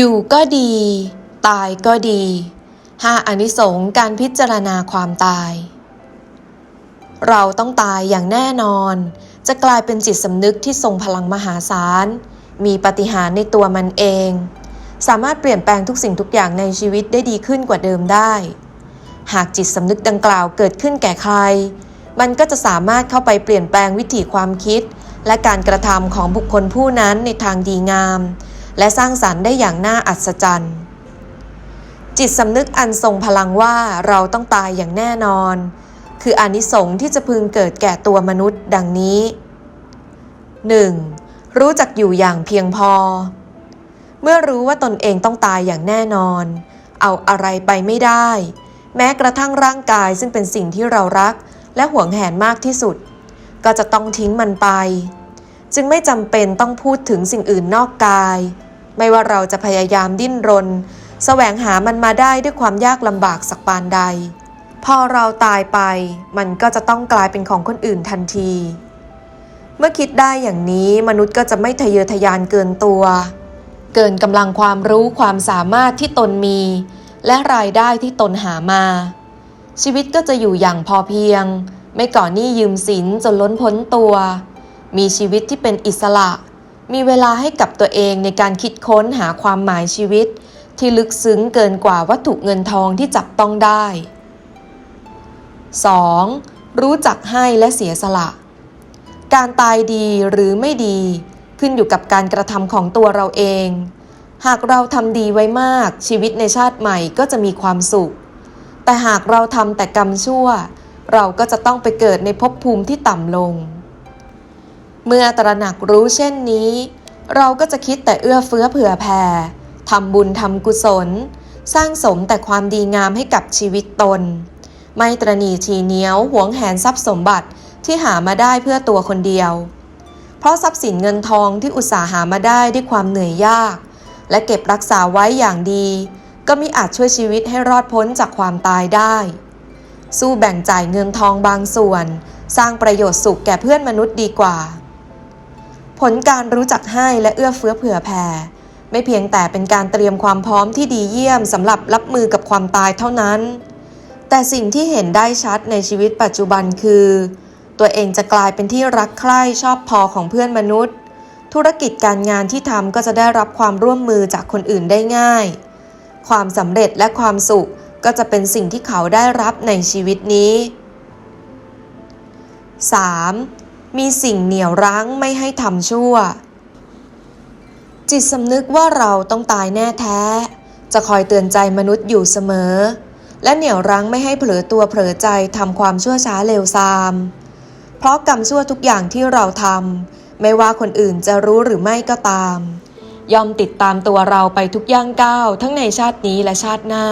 อยู่ก็ดี ตายก็ดีห้าอนิสงส์การพิจารณาความตาย เราต้องตายอย่างแน่นอน จะกลายเป็นจิตสำนึกที่ทรงพลังมหาศาล มีปฏิหารในตัวมันเอง สามารถเปลี่ยนแปลงทุกสิ่งทุกอย่างในชีวิตได้ดีขึ้นกว่าเดิมได้ หากจิตสำนึกดังกล่าวเกิดขึ้นแก่ใคร มันก็จะสามารถเข้าไปเปลี่ยนแปลงวิถีความคิด และการกระทำของบุคคลผู้นั้นในทางดีงาม และสร้างสรรค์ได้อย่างน่าอัศจรรย์ จิตสำนึกอันทรงพลังว่าเราต้องตายอย่างแน่นอน คืออนิสงส์ที่จะพึงเกิดแก่ตัวมนุษย์ดังนี้ 1. รู้จักอยู่อย่างเพียงพอ เมื่อรู้ว่าตนเองต้องตายอย่างแน่นอน เอาอะไรไปไม่ได้ แม้กระทั่งร่างกายซึ่งเป็นสิ่งที่เรารัก และหวงแหนมากที่สุด ก็จะต้องทิ้งมันไป จึงไม่จำเป็นต้องพูดถึงสิ่งอื่นนอกกาย ไม่ว่าเราจะพยายามดิ้นรน แสวงหามันมาได้ด้วยความยากลำบากสักปานใด พอเราตายไป มันก็จะต้องกลายเป็นของคนอื่นทันที เมื่อคิดได้อย่างนี้มนุษย์ก็จะไม่ทะเยอทะยานเกินตัว เกินกำลังความรู้ความสามารถที่ตนมี และรายได้ที่ตนหามา ชีวิตก็จะอยู่อย่างพอเพียง ไม่ก่อหนี้ยืมสินจนล้นพ้นตัว มีชีวิตที่เป็นอิสระ มีเวลาให้กับตัวเองในการคิดค้นหาความหมายชีวิต ที่ลึกซึ้งเกินกว่าวัตถุเงินทองที่จับต้องได้ 2. รู้จักให้และเสียสละ การตายดีหรือไม่ดีขึ้นอยู่กับการกระทำของตัวเราเอง หากเราทำดีไว้มากชีวิตในชาติใหม่ก็จะมีความสุข แต่หากเราทำแต่กรรมชั่ว เราก็จะต้องไปเกิดในภพภูมิที่ต่ำลง เมื่อตระหนักรู้เช่นนี้ เราก็จะคิดแต่เอื้อเฟื้อเผื่อแผ่ทำบุญทำกุศล สร้างสมแต่ความดีงามให้กับชีวิตตน ไม่ตรณีทีเหนียวหวงแหนทรัพย์สมบัติที่หามาได้เพื่อตัวคนเดียว เพราะทรัพย์สินเงินทองที่อุตสาหามาได้ด้วยความเหนื่อยยาก และเก็บรักษาไว้อย่างดี ก็มิอาจช่วยชีวิตให้รอดพ้นจากความตายได้ สู้แบ่งจ่ายเงินทองบางส่วน สร้างประโยชน์สุขแก่เพื่อนมนุษย์ดีกว่า ผลการรู้จักให้และเอื้อเฟื้อเผื่อแผ่ ไม่เพียงแต่เป็นการเตรียมความพร้อมที่ดีเยี่ยมสำหรับรับมือกับความตายเท่านั้น แต่สิ่งที่เห็นได้ชัดในชีวิตปัจจุบันคือ ตัวเองจะกลายเป็นที่รักใคร่ชอบพอของเพื่อนมนุษย์ ธุรกิจการงานที่ทำก็จะได้รับความร่วมมือจากคนอื่นได้ง่าย ความสำเร็จและความสุขก็จะเป็นสิ่งที่เขาได้รับในชีวิตนี้ 3. มีสิ่งเหนี่ยวรั้งไม่ให้ทำชั่ว จิตสำนึกว่าเราต้องตายแน่แท้ จะคอยเตือนใจมนุษย์อยู่เสมอ และเหนี่ยวรั้งไม่ให้เผลอตัวเผลอใจทำความชั่วช้าเลวทราม เพราะกรรมชั่วทุกอย่างที่เราทำไม่ว่าคนอื่นจะรู้หรือไม่ก็ตาม ยอมติดตามตัวเราไปทุกย่างก้าวทั้งในชาตินี้และชาติหน้า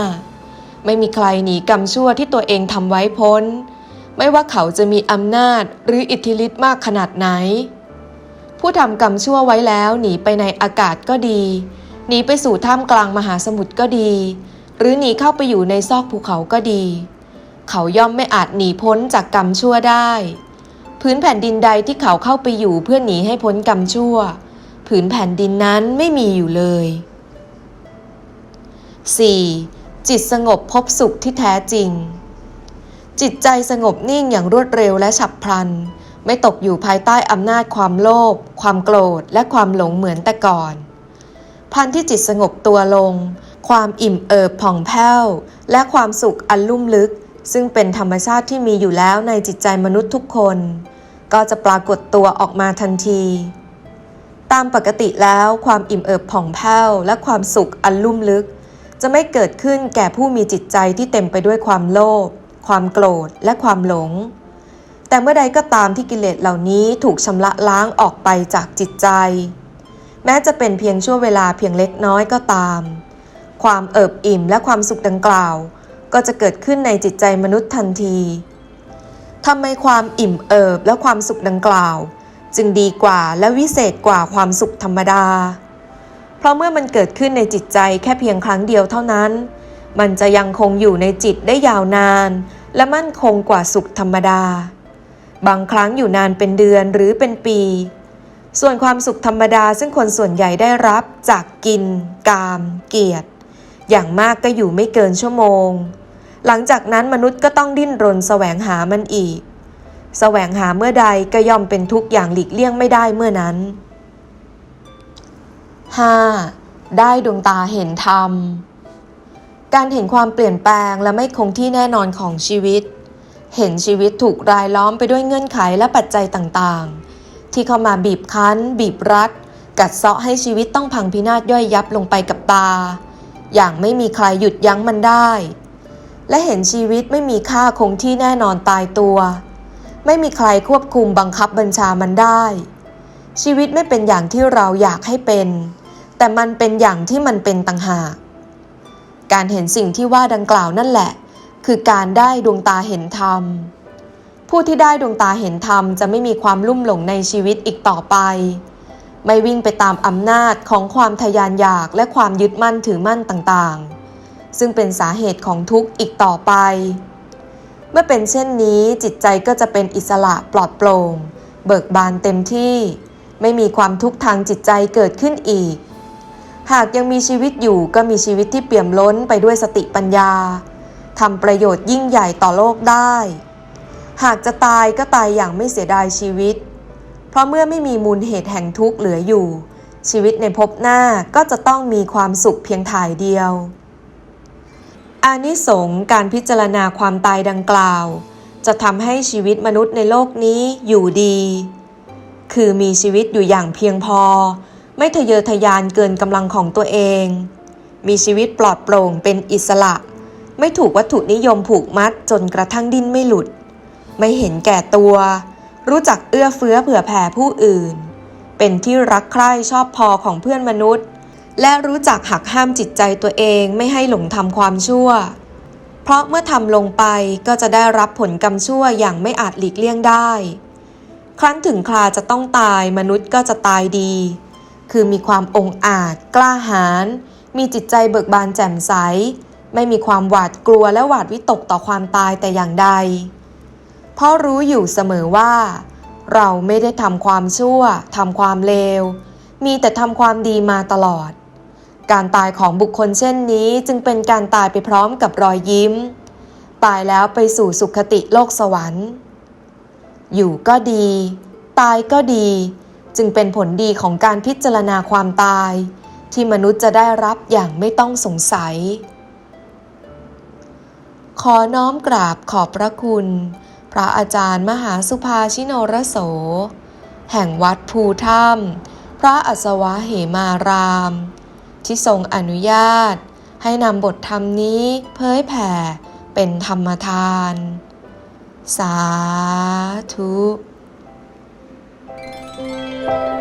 ไม่มีใครหนีกรรมชั่วที่ตัวเองทำไว้พ้น ไม่ว่าเขาจะมีอำนาจหรืออิทธิฤทธิ์มากขนาดไหน ผู้ทำกรรมชั่วไว้แล้วหนีไปในอากาศก็ดี หนีไปสู่ท่ามกลางมหาสมุทรก็ดี หรือหนีเข้าไปอยู่ในซอกภูเขาก็ดี เขาย่อมไม่อาจหนีพ้นจากกรรมชั่วได้ พื้นแผ่นดินใดที่เขาเข้าไปอยู่เพื่อหนีให้พ้นกรรมชั่ว ผืนแผ่นดินนั้นไม่มีอยู่เลย 4. จิตสงบพบสุขที่แท้จริง จิตใจสงบนิ่งอย่างรวดเร็วและฉับพลัน ไม่ตกอยู่ภายใต้อำนาจความโลภความโกรธ และความหลงเหมือนแต่ก่อน พันที่จิตสงบตัวลง ความอิ่มเอิบผ่องแผ้ว และความสุขอันลุ่มลึก ซึ่งเป็นธรรมชาติที่มีอยู่แล้วในจิตใจมนุษย์ทุกคน ก็จะปรากฏตัวออกมาทันที ตามปกติแล้วความอิ่มเอิบผ่องแผ้ว และความสุขอันลุ่มลึก จะไม่เกิดขึ้นแก่ผู้มีจิตใจที่เต็มไปด้วยความโลภ ความโกรธและความหลง แต่เมื่อใดก็ตามที่กิเลสเหล่านี้ถูกชำระล้างออกไปจากจิตใจ แม้จะเป็นเพียงชั่วเวลาเพียงเล็กน้อยก็ตาม ความเอิบอิ่มและความสุขดังกล่าว ก็จะเกิดขึ้นในจิตใจมนุษย์ทันทีทำไมความอิ่มเอิบและความสุขดังกล่าว จึงดีกว่าและวิเศษกว่าความสุขธรรมดา เพราะเมื่อมันเกิดขึ้นในจิตใจแค่เพียงครั้งเดียวเท่านั้น มันจะยังคงอยู่ในจิตได้ยาวนาน และมั่นคงกว่าสุขธรรมดา บางครั้งอยู่นานเป็นเดือนหรือเป็นปี ส่วนความสุขธรรมดาซึ่งคนส่วนใหญ่ได้รับจากกิน กาม เกียรติ อย่างมากก็อยู่ไม่เกินชั่วโมง หลังจากนั้นมนุษย์ก็ต้องดิ้นรนแสวงหามันอีก แสวงหาเมื่อใดก็ย่อมเป็นทุกข์อย่างหลีกเลี่ยงไม่ได้เมื่อนั้น 5. ได้ดวงตาเห็นธรรม การเห็นความเปลี่ยนแปลงและไม่คงที่แน่นอนของชีวิต เห็นชีวิตถูกรายล้อมไปด้วยเงื่อนไขและปัจจัยต่างๆ ที่เข้ามาบีบคั้น บีบรัด กัดเซาะให้ชีวิตต้องพังพินาศย่อยยับลงไปกับตา อย่างไม่มีใครหยุดยั้งมันได้ และเห็นชีวิตไม่มีค่าคงที่แน่นอนตายตัว ไม่มีใครควบคุมบังคับบัญชามันได้ ชีวิตไม่เป็นอย่างที่เราอยากให้เป็น แต่มันเป็นอย่างที่มันเป็นต่างหาก การเห็นสิ่งที่ว่าดังกล่าวนั่นแหละ คือการได้ดวงตาเห็นธรรม ผู้ที่ได้ดวงตาเห็นธรรมจะไม่มีความลุ่มหลงในชีวิตอีกต่อไป ไม่วิ่งไปตามอำนาจของความทยานอยากและความยึดมั่นถือมั่นต่างๆ ซึ่งเป็นสาเหตุของทุกข์อีกต่อไป เมื่อเป็นเช่นนี้จิตใจก็จะเป็นอิสระปลอดโปร่ง เบิกบานเต็มที่ ไม่มีความทุกข์ทางจิตใจเกิดขึ้นอีก หากยังมีชีวิตอยู่ก็มีชีวิตที่เปี่ยมล้นไปด้วยสติปัญญาทำประโยชน์ยิ่งใหญ่ต่อโลกได้ หากจะตายก็ตายอย่างไม่เสียดายชีวิต เพราะเมื่อไม่มีมูลเหตุแห่งทุกข์เหลืออยู่ ชีวิตในภพหน้าก็จะต้องมีความสุขเพียงถ่ายเดียว อานิสงส์การพิจารณาความตายดังกล่าว จะทำให้ชีวิตมนุษย์ในโลกนี้อยู่ดี คือมีชีวิตอยู่อย่างเพียงพอ ไม่ทะเยอทะยานเกินกำลังของตัวเอง มีชีวิตปลอดโปร่งเป็นอิสระ ไม่ถูกวัตถุนิยมผูกมัดจนกระทั่งดิ้นไม่หลุด ไม่เห็นแก่ตัว รู้จักเอื้อเฟื้อเผื่อแผ่ผู้อื่น เป็นที่รักใคร่ชอบพอของเพื่อนมนุษย์ และรู้จักหักห้ามจิตใจตัวเองไม่ให้หลงทำความชั่ว เพราะเมื่อทำลงไปก็จะได้รับผลกรรมชั่วอย่างไม่อาจหลีกเลี่ยงได้ ครั้นถึงคราจะต้องตายมนุษย์ก็จะตายดี คือมีความองอาจ กล้าหาญ มีจิตใจเบิกบานแจ่มใส ไม่มีความหวาดกลัวและหวาดวิตกต่อความตายแต่อย่างใด เพราะรู้อยู่เสมอว่า เราไม่ได้ทำความชั่วทำความเลว มีแต่ทำความดีมาตลอด การตายของบุคคลเช่นนี้จึงเป็นการตายไปพร้อมกับรอยยิ้ม ตายแล้วไปสู่สุคติโลกสวรรค์ อยู่ก็ดี ตายก็ดี จึงเป็นผลดีของการพิจารณาความตาย ที่มนุษย์จะได้รับอย่างไม่ต้องสงสัย ขอน้อมกราบขอบพระคุณ พระอาจารย์มหาสุภาชิโนรโส แห่งวัดภูถ้ำพระอัศวะเหมาราม ที่ทรงอนุญาต ให้นำบทธรรมนี้เผยแผ่เป็นธรรมทาน สาธุ thank you